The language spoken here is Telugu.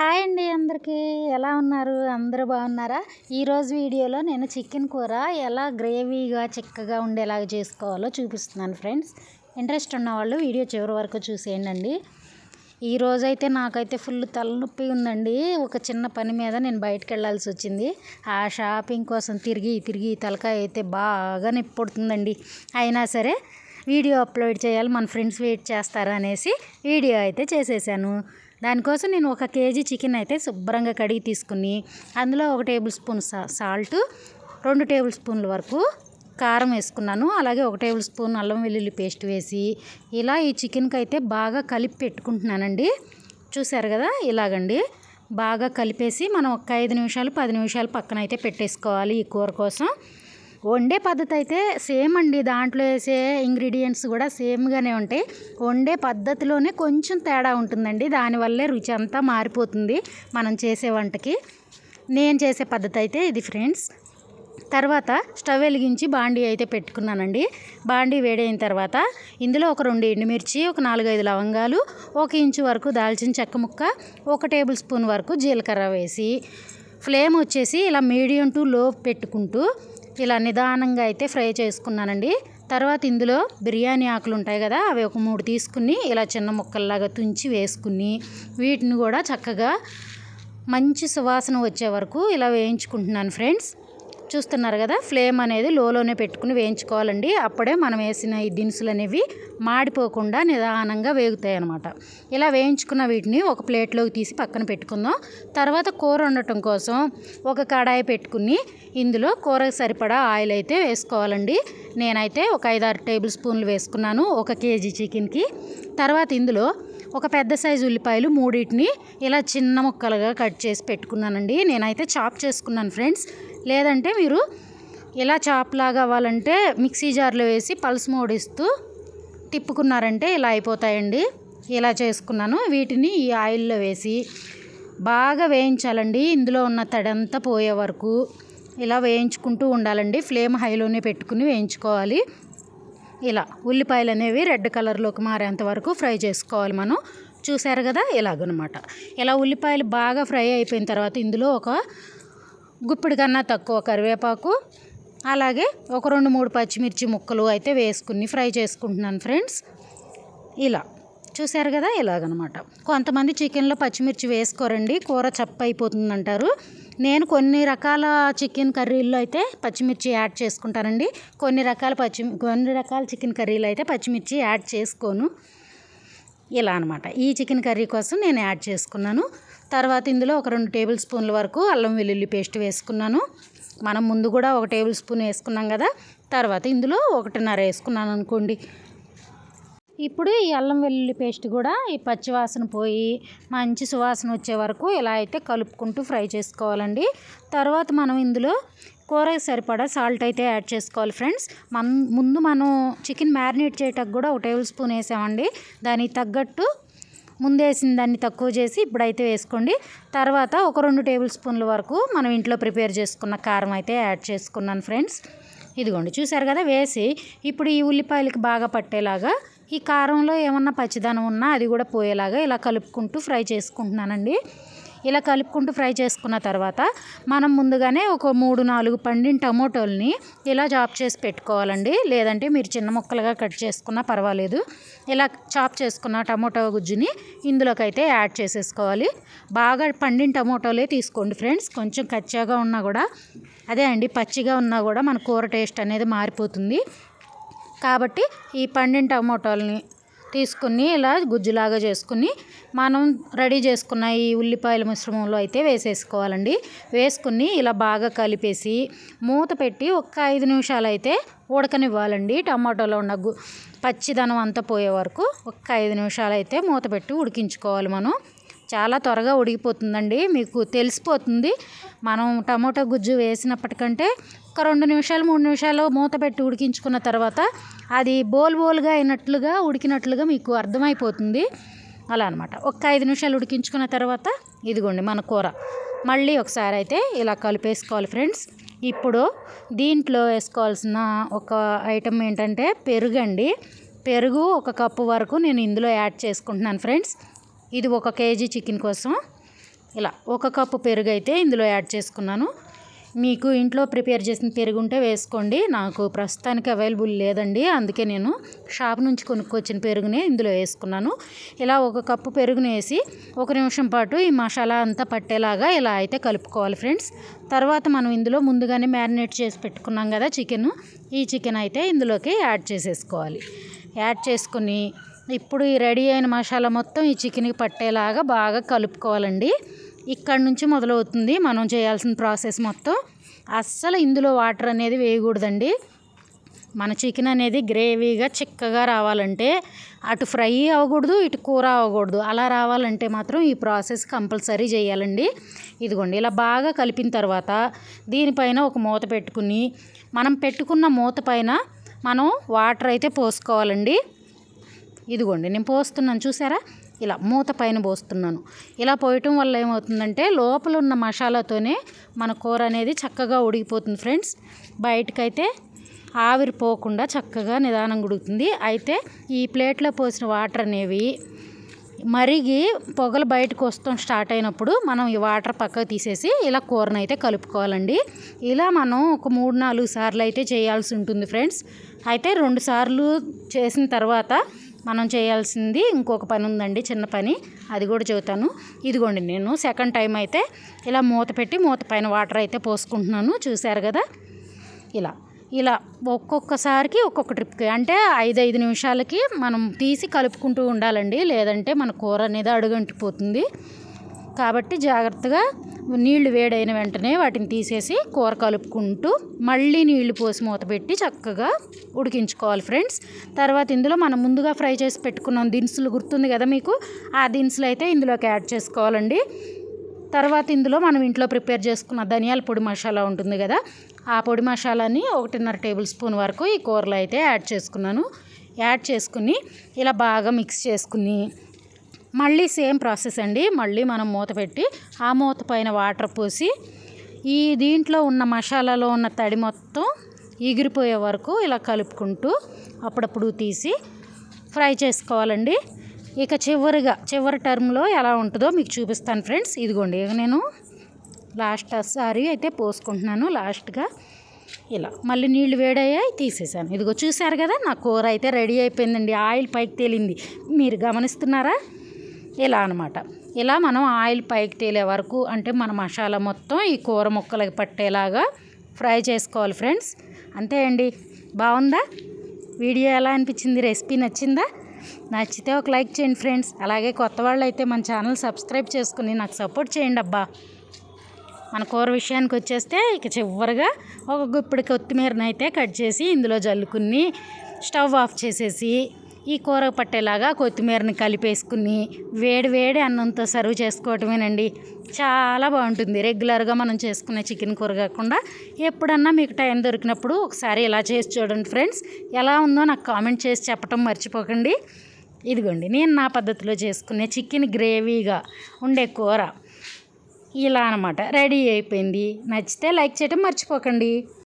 హాయ్ అండి అందరికీ. ఎలా ఉన్నారు? అందరూ బాగున్నారా? ఈరోజు వీడియోలో నేను చికెన్ కూర ఎలా గ్రేవీగా చిక్కగా ఉండేలాగా చేసుకోవాలో చూపిస్తున్నాను ఫ్రెండ్స్. ఇంట్రెస్ట్ ఉన్న వాళ్ళు వీడియో చివరి వరకు చూసేయండి ఈరోజు అయితే నాకైతే ఫుల్ తలనొప్పి ఉందండి. ఒక చిన్న పని మీద నేను బయటకు వెళ్ళాల్సి వచ్చింది. ఆ షాపింగ్ కోసం తిరిగి తిరిగి తలకాయ అయితే బాగా నొప్పి అయినా సరే వీడియో అప్లోడ్ చేయాలి మన ఫ్రెండ్స్ వెయిట్ చేస్తారా అనేసి వీడియో అయితే చేసేసాను. దానికోసం నేను ఒక కేజీ చికెన్ అయితే శుభ్రంగా కడిగి తీసుకుని అందులో ఒక టేబుల్ స్పూన్ సాల్ట్ రెండు టేబుల్ స్పూన్ల వరకు కారం వేసుకున్నాను. అలాగే ఒక టేబుల్ స్పూన్ అల్లం వెల్లుల్లి పేస్ట్ వేసి ఇలా ఈ చికెన్కి అయితే బాగా కలిపి పెట్టుకుంటున్నానండి. చూసారు కదా ఇలాగండి. బాగా కలిపేసి మనం ఒక ఐదు నిమిషాలు పది నిమిషాలు పక్కన అయితే పెట్టేసుకోవాలి ఈ కూర కోసం. వండే పద్ధతి అయితే సేమ్ అండి దాంట్లో వేసే ఇంగ్రీడియంట్స్ కూడా సేమ్గానే ఉంటాయి. వండే పద్ధతిలోనే కొంచెం తేడా ఉంటుందండి. దానివల్లే రుచి అంతా మారిపోతుంది మనం చేసే వంటకి. నేను చేసే పద్ధతి అయితే ఇది ఫ్రెండ్స్. తర్వాత స్టవ్ వెలిగించి బాండీ అయితే పెట్టుకున్నానండి. బాండీ వేడైన తర్వాత ఇందులో ఒక రెండు ఎండుమిర్చి ఒక నాలుగైదు లవంగాలు ఒక ఇంచు వరకు దాల్చిన చెక్క ముక్క ఒక టేబుల్ స్పూన్ వరకు జీలకర్ర వేసి ఫ్లేమ్ వచ్చేసి ఇలా మీడియం టు లో పెట్టుకుంటూ ఇలా నిదానంగా అయితే ఫ్రై చేసుకున్నానండి. తర్వాత ఇందులో బిర్యానీ ఆకులు ఉంటాయి కదా అవి ఒక మూడు తీసుకుని ఇలా చిన్న ముక్కల్లాగా తుంచి వేసుకుని వీటిని కూడా చక్కగా మంచి సువాసన వచ్చే వరకు ఇలా వేయించుకుంటున్నాను ఫ్రెండ్స్. చూస్తున్నారు కదా ఫ్లేమ్ అనేది లోలోనే పెట్టుకుని వేయించుకోవాలండి. అప్పుడే మనం వేసిన ఈ దినుసులు అనేవి మాడిపోకుండా నిదానంగా వేగుతాయి అనమాట ఇలా వేయించుకున్న వీటిని ఒక ప్లేట్లోకి తీసి పక్కన పెట్టుకుందాం. తర్వాత కూర వండటం కోసం ఒక కడాయి పెట్టుకుని ఇందులో కూరకు సరిపడా ఆయిల్ అయితే వేసుకోవాలండి. నేనైతే ఒక ఐదారు టేబుల్ స్పూన్లు వేసుకున్నాను ఒక కేజీ చికెన్కి. తర్వాత ఇందులో ఒక పెద్ద సైజు ఉల్లిపాయలు మూడింటిని ఇలా చిన్న ముక్కలుగా కట్ చేసి పెట్టుకున్నానండి. నేనైతే చాప్ చేసుకున్నాను ఫ్రెండ్స్. లేదంటే మీరు ఇలా చాప్లాగా అవ్వాలంటే మిక్సీ జార్లో వేసి పల్స్ మోడిస్తూ తిప్పుకున్నారంటే ఇలా అయిపోతాయండి. ఇలా చేసుకున్నాను. వీటిని ఈ ఆయిల్లో వేసి బాగా వేయించాలండి. ఇందులో ఉన్న తడంతా పోయే వరకు ఇలా వేయించుకుంటూ ఉండాలండి. ఫ్లేమ్ హైలోనే పెట్టుకుని వేయించుకోవాలి. ఇలా ఉల్లిపాయలు అనేవి రెడ్ కలర్లోకి మారేంత వరకు ఫ్రై చేసుకోవాలి మనం. చూసారు కదా? ఇలాగనమాట. ఇలా ఉల్లిపాయలు బాగా ఫ్రై అయిపోయిన తర్వాత ఇందులో ఒక గుప్పిడి కన్నా తక్కువ కరివేపాకు అలాగే ఒక రెండు మూడు పచ్చిమిర్చి ముక్కలు అయితే వేసుకుని ఫ్రై చేసుకుంటున్నాను ఫ్రెండ్స్. ఇలా. చూసారు కదా? ఇలాగనమాట. కొంతమంది చికెన్లో పచ్చిమిర్చి వేసుకోరండి కూర చప్ప అయిపోతుంది అంటారు నేను కొన్ని రకాల చికెన్ కర్రీల్లో అయితే పచ్చిమిర్చి యాడ్ చేసుకుంటానండి. కొన్ని రకాల పచ్చి కొన్ని రకాల చికెన్ కర్రీలు అయితే పచ్చిమిర్చి యాడ్ చేసుకోను. ఇలా అనమాట. ఈ చికెన్ కర్రీ కోసం నేను యాడ్ చేసుకున్నాను. తర్వాత ఇందులో ఒక రెండు టేబుల్ స్పూన్ల వరకు అల్లం వెల్లుల్లి పేస్ట్ వేసుకున్నాను. మనం ముందు కూడా ఒక టేబుల్ స్పూన్ వేసుకున్నాం కదా తర్వాత ఇందులో ఒకటిన్నర వేసుకున్నాను అనుకోండి. ఇప్పుడు ఈ అల్లం వెల్లుల్లి పేస్ట్ కూడా ఈ పచ్చివాసన పోయి మంచి సువాసన వచ్చే వరకు ఇలా అయితే కలుపుకుంటూ ఫ్రై చేసుకోవాలండి. తర్వాత మనం ఇందులో కూరకి సరిపడా సాల్ట్ అయితే యాడ్ చేసుకోవాలి ఫ్రెండ్స్. మన ముందు మనం చికెన్ మ్యారినేట్ చేయటకు కూడా ఒక టేబుల్ స్పూన్ వేసామండి. దానికి తగ్గట్టు ముందేసిన దాన్ని తక్కువ చేసి ఇప్పుడైతే వేసుకోండి. తర్వాత ఒక రెండు టేబుల్ స్పూన్ల వరకు మనం ఇంట్లో ప్రిపేర్ చేసుకున్న కారం అయితే యాడ్ చేసుకున్నాను ఫ్రెండ్స్. ఇదిగోండి చూసారు కదా? వేసి ఇప్పుడు ఈ ఉల్లిపాయలకి బాగా పట్టేలాగా ఈ కారంలో ఏమన్నా పచ్చిదనం ఉన్నా అది కూడా పోయేలాగా ఇలా కలుపుకుంటూ ఫ్రై చేసుకుంటున్నానండి. ఇలా కలుపుకుంటూ ఫ్రై చేసుకున్న తర్వాత మనం ముందుగానే ఒక మూడు నాలుగు పండిన టమోటోల్ని ఇలా చాప్ చేసి పెట్టుకోవాలండి. లేదంటే మీరు చిన్న ముక్కలుగా కట్ చేసుకున్నా పర్వాలేదు. ఇలా చాప్ చేసుకున్న టమోటో గుజ్జుని ఇందులోకి అయితే యాడ్ చేసేసుకోవాలి. బాగా పండిన టమోటోలే తీసుకోండి ఫ్రెండ్స్. కొంచెం కచ్చాగా ఉన్నా కూడా అదే అండి పచ్చిగా ఉన్నా కూడా మన కూర టేస్ట్ అనేది మారిపోతుంది. కాబట్టి ఈ పండిన టమోటోలని తీసుకుని ఇలా గుజ్జులాగా చేసుకుని మనం రెడీ చేసుకున్న ఈ ఉల్లిపాయల మిశ్రమంలో అయితే వేసేసుకోవాలండి. వేసుకుని ఇలా బాగా కలిపేసి మూత పెట్టి ఒక ఐదు నిమిషాలు అయితే ఉడకనివ్వాలండి. టమాటోలో ఉన్న గు పచ్చిదనం అంతా పోయే వరకు ఒక ఐదు నిమిషాలు అయితే మూత పెట్టి ఉడికించుకోవాలి మనం. చాలా త్వరగా ఉడికిపోతుందండి. మీకు తెలిసిపోతుంది. మనం టమోటా గుజ్జు వేసినప్పటికంటే ఒక రెండు నిమిషాలు మూడు నిమిషాలు మూత పెట్టి ఉడికించుకున్న తర్వాత అది బోల్ బోల్గా అయినట్లుగా ఉడికినట్లుగా మీకు అర్థమైపోతుంది. అలా అనమాట ఒక ఐదు నిమిషాలు ఉడికించుకున్న తర్వాత ఇదిగోండి మన కూర. మళ్ళీ ఒకసారి అయితే ఇలా కలిపేసుకోవాలి ఫ్రెండ్స్. ఇప్పుడు దీంట్లో వేసుకోవాల్సిన ఒక ఐటమ్ ఏంటంటే పెరుగండి. పెరుగు ఒక కప్పు వరకు నేను ఇందులో యాడ్ చేసుకుంటున్నాను ఫ్రెండ్స్. ఇది ఒక కేజీ చికెన్ కోసం. ఇలా ఒక కప్పు పెరుగు అయితే ఇందులో యాడ్ చేసుకున్నాను. మీకు ఇంట్లో ప్రిపేర్ చేసిన పెరుగు ఉంటే వేసుకోండి. నాకు ప్రస్తుతానికి అవైలబుల్ లేదండి. అందుకే నేను షాప్ నుంచి కొనుక్కొచ్చిన పెరుగునే ఇందులో వేసుకున్నాను. ఇలా ఒక కప్పు పెరుగుని వేసి ఒక నిమిషం పాటు ఈ మసాలా అంతా పట్టేలాగా ఇలా అయితే కలుపుకోవాలి ఫ్రెండ్స్. తర్వాత మనం ఇందులో ముందుగానే మ్యారినేట్ చేసి పెట్టుకున్నాం కదా చికెన్. ఈ చికెన్ అయితే ఇందులోకి యాడ్ చేసేసుకోవాలి. యాడ్ చేసుకుని ఇప్పుడు ఈ రెడీ అయిన మసాలా మొత్తం ఈ చికెన్కి పట్టేలాగా బాగా కలుపుకోవాలండి. ఇక్కడ నుంచి మొదలవుతుంది మనం చేయాల్సిన ప్రాసెస్ మొత్తం. అస్సలు ఇందులో వాటర్ అనేది వేయకూడదండి. మన చికెన్ అనేది గ్రేవీగా చిక్కగా రావాలంటే అటు ఫ్రై అవ్వకూడదు ఇటు కూర అవ్వకూడదు. అలా రావాలంటే మాత్రం ఈ ప్రాసెస్ కంపల్సరీ చేయాలండి. ఇదిగోండి ఇలా బాగా కలిపిన తర్వాత దీనిపైన ఒక మూత పెట్టుకుని మనం పెట్టుకున్న మూత పైన మనం వాటర్ అయితే పోసుకోవాలండి. ఇదిగోండి నేను పోస్తున్నాను చూసారా? ఇలా మూత పైన పోస్తున్నాను. ఇలా పోయటం వల్ల ఏమవుతుందంటే లోపల ఉన్న మసాలాతోనే మన కూర అనేది చక్కగా ఉడికిపోతుంది ఫ్రెండ్స్. బయటకైతే ఆవిరి పోకుండా చక్కగా నిదానంగా ఉడుకుతుంది. అయితే ఈ ప్లేట్లో పోసిన వాటర్ అనేవి మరిగి పొగలు బయటకు వస్తాం స్టార్ట్ అయినప్పుడు మనం ఈ వాటర్ పక్కకు తీసేసి ఇలా కూరను అయితే కలుపుకోవాలండి. ఇలా మనం ఒక మూడు నాలుగు సార్లు అయితే చేయాల్సి ఉంటుంది ఫ్రెండ్స్. అయితే రెండు సార్లు చేసిన తర్వాత మనం చేయాల్సింది ఇంకొక పని ఉందండి చిన్న పని. అది కూడా చెబుతాను. ఇదిగోండి నేను సెకండ్ టైం అయితే ఇలా మూత పెట్టి మూత పైన వాటర్ అయితే పోసుకుంటున్నాను. చూశారు కదా? ఇలా ఇలా ఒక్కొక్కసారికి ఒక్కొక్క ట్రిప్కి అంటే ఐదు ఐదు నిమిషాలకి మనం తీసి కలుపుకుంటూ ఉండాలండి. లేదంటే మన కూర అనేది అడుగంటిపోతుంది. కాబట్టి జాగ్రత్తగా నీళ్ళు వేడైన వెంటనే వాటిని తీసేసి కూర కలుపుకుంటూ మళ్ళీ నీళ్ళు పోసి మూత పెట్టి చక్కగా ఉడికించుకోవాలి ఫ్రెండ్స్. తర్వాత ఇందులో మనం ముందుగా ఫ్రై చేసి పెట్టుకున్నాం దినుసులు గుర్తుంది కదా మీకు? ఆ దినుసులు అయితే ఇందులోకి యాడ్ చేసుకోవాలండి. తర్వాత ఇందులో మనం ఇంట్లో ప్రిపేర్ చేసుకున్న ధనియాల పొడి మసాలా ఉంటుంది కదా? ఆ పొడి మసాలాని ఒకటిన్నర టేబుల్ స్పూన్ వరకు ఈ కూరలో అయితే యాడ్ చేసుకున్నాను. యాడ్ చేసుకుని ఇలా బాగా మిక్స్ చేసుకుని మళ్ళీ సేమ్ ప్రాసెస్ అండి. మళ్ళీ మనం మూత పెట్టి ఆ మూత పైన వాటర్ పోసి ఈ దీంట్లో ఉన్న మసాలాలో ఉన్న తడి మొత్తం ఎగిరిపోయే వరకు ఇలా కలుపుకుంటూ అప్పుడప్పుడు తీసి ఫ్రై చేసుకోవాలండి. ఇక చివరిగా చివరి టర్మ్లో ఎలా ఉంటుందో మీకు చూపిస్తాను ఫ్రెండ్స్. ఇదిగోండి ఇక నేను లాస్ట్ సారి అయితే పోసుకుంటున్నాను లాస్ట్గా. ఇలా మళ్ళీ నీళ్ళు వేడయ్యాయి తీసేసాను. ఇదిగో చూసారు కదా నా కూర అయితే రెడీ అయిపోయిందండి. ఆయిల్ పైకి తేలింది. మీరు గమనిస్తున్నారా? ఇలా అనమాట ఇలా మనం ఆయిల్ పైకి తేలే వరకు అంటే మన మసాలా మొత్తం ఈ కూర ముక్కలకి పట్టేలాగా ఫ్రై చేసుకోవాలి ఫ్రెండ్స్. అంతే అండి. బాగుందా? వీడియో ఎలా అనిపించింది? రెసిపీ నచ్చిందా? నచ్చితే ఒక లైక్ చేయండి ఫ్రెండ్స్. అలాగే కొత్త వాళ్ళు అయితే మన ఛానల్ సబ్స్క్రైబ్ చేసుకుని నాకు సపోర్ట్ చేయండి అబ్బా. మన కూర విషయానికి వచ్చేస్తే ఇక చివరిగా ఒక గుప్పిడి కొత్తిమీరని అయితే కట్ చేసి ఇందులో జల్లుకుని స్టవ్ ఆఫ్ చేసేసి ఈ కూర పట్టేలాగా కొత్తిమీరని కలిపేసుకుని వేడి వేడి అన్నంతో సర్వ్ చేసుకోవటమేనండి. చాలా బాగుంటుంది. రెగ్యులర్గా మనం చేసుకునే చికెన్ కూర కాకుండా ఎప్పుడన్నా మీకు టైం దొరికినప్పుడు ఒకసారి ఇలా చేసి చూడండి ఫ్రెండ్స్. ఎలా ఉందో నాకు కామెంట్ చేసి చెప్పటం మర్చిపోకండి. ఇదిగోండి నేను నా పద్ధతిలో చేసుకునే చికెన్ గ్రేవీగా ఉండే కూర. ఇలా అనమాట రెడీ అయిపోయింది. నచ్చితే లైక్ చేయటం మర్చిపోకండి.